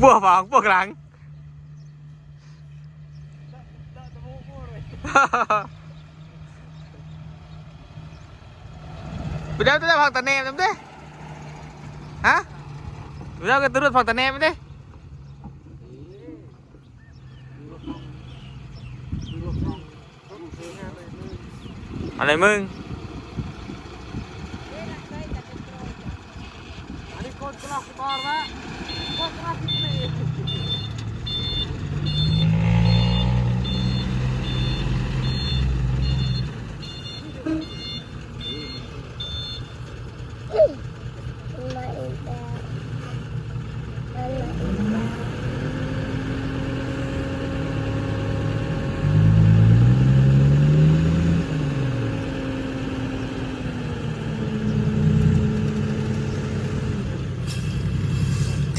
พวกฝังพวกหลัง ไปเดี๋ยวจะได้ฟังตะเนมจำดิฮะไปเดี๋ยวก็ตื่นฟังตะเนมดิอะไรมึง Ani kon kelas kor ma. Kon Tá contrato preto.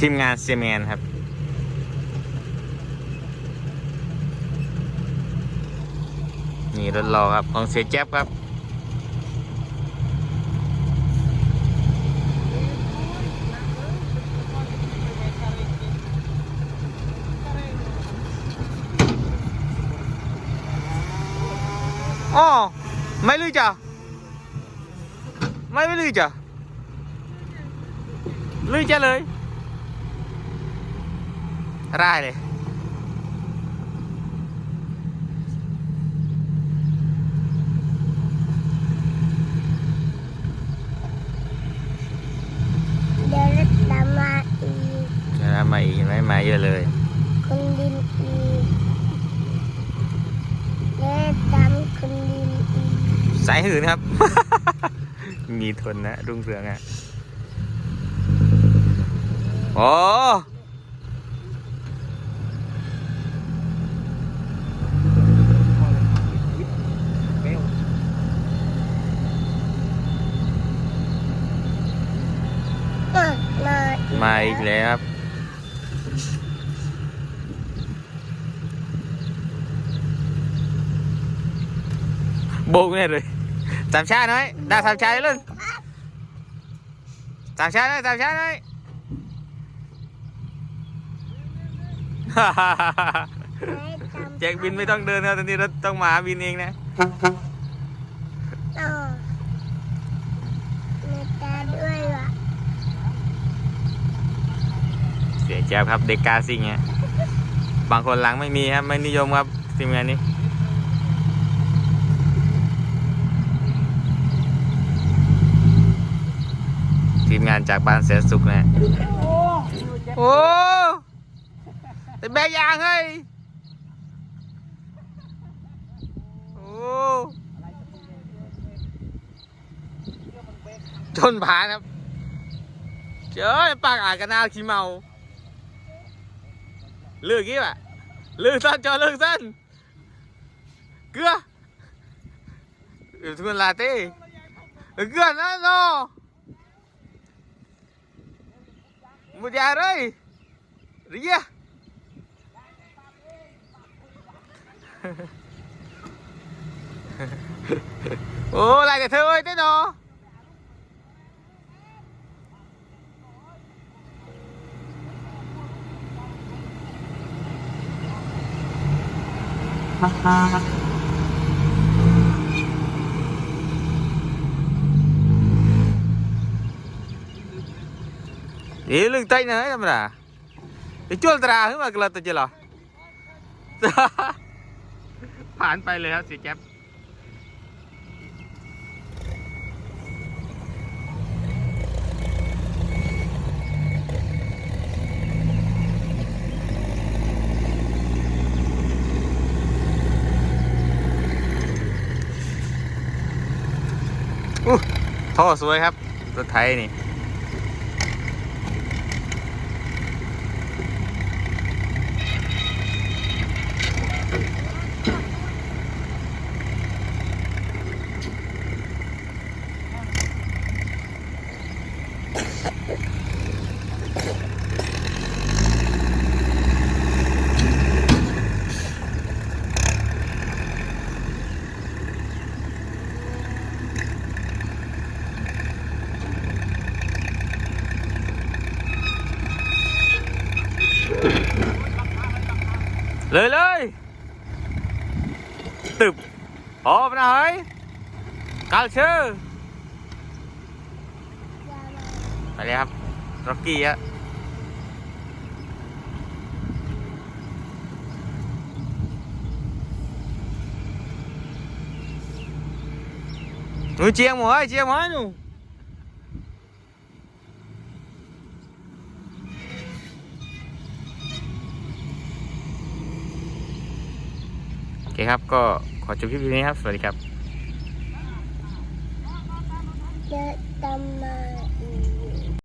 ทีมงานเซียแมนครับ นี่รถรอครับ ของเสียแจ๊บครับ อ๋อ ไม่รู้จ้ะไม่ไม่รู้จ้ะรู้จ้ะเลย ได้เลย เดี๋ยวรถตามมาอีกเดี๋ยวนะมาอีกเห็นไหมมาเยอะเลย คนดินอีกเดี๋ยวตามคนดินอีกสายหืนครับ มีทนนะรุ่งเรืองอะ โอ้ มามา มาอีกแล้วครับ โบกแน่เลยสามชาหน่อยได้สามชาเลยสามชาหน่ bụng này rồi tạm xa nói đã tạm xa luôn tạm xa nói tạm xa nói แจ็คบินไม่ต้องเดินนะตอนนี้เราต้องมาบินเองนะเสียใจครับเด็กกาซิงเนี่ยบางคนหลังไม่มีครับไม่นิยมครับทีมงานนี้ ทีมงานจากบ้านแสนสุขนะฮะ Oh, โอ้แต่แบกยางเฮ้ยโอ้ชนผานครับเจ้ยปากอาจกันนาขี้เมาเลือกกี้ป่ะเลือกสั้นจอเลือกสั้นเกลือเดี๋ยวทุกคนลาเต้เกลือนะโนมุดยาเลยเรียโอ้ลายแต่เธอเอ้ยเต้นเนาะ Eh, lu tanya na ya, mera. Dijual tera, h ึ่งมากระตัวเจเหรอผ่านไปเลยครับสีแก๊ปอู้ท่อสวยครับรถไทยนี่ เลยเลยตึบอ๋อไปไหนเฮ้ยกาลเชอร์ยามาไปเลยครับร็อกกี้ฮะหนูเจียงหมวยเจียงหมวยหนู เคครับ ก็ขอจบคลิปนี้ครับ สวัสดีครับ เยอะตำมา